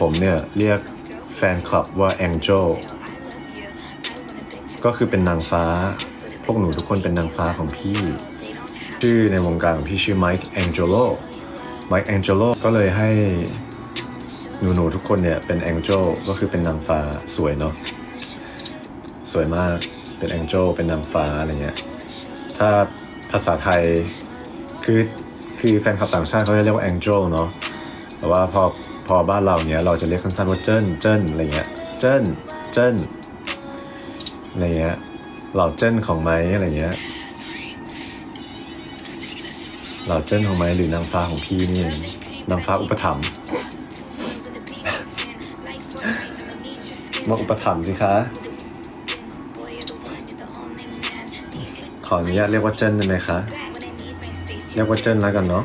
ผมเนี่ย เรียกแฟนคลับว่า Angel ก็คือเป็นนางฟ้า พวกหนูทุกคนเป็นนางฟ้าของพี่ ชื่อในวงการของพี่ชื่อ Mike Angelo Mike Angelo ก็เลยให้หนูๆทุกคนเนี่ยเป็น Angel ก็คือเป็นนางฟ้าสวยเนาะสวยมากเป็น Angel เป็นนางฟ้าอะไรเงี้ยถ้าภาษาไทยคือคือแฟนคลับต่างชาติเขาจะเรียกว่า Angel เนาะแต่ว่าพอ อบ้านเราเนี้ยเราจะเรียกสั้นๆว่าเจิ้นเจิ้นอะไรเงี้ยเจิ้นเจิ้นอะไรเงี้ยเหล่าเจิ้นของไม้อะไรเงี้ยเหล่าเจิ้นของไม้หรือนางฟ้าของพี่นี่นางฟ้าอุปถัมภ์มาอุปถัมภ์สิคะขออนุญาตเรียกว่าเจิ้นได้ไหมคะ เรียกว่าเจิ้นแล้วกันเนาะ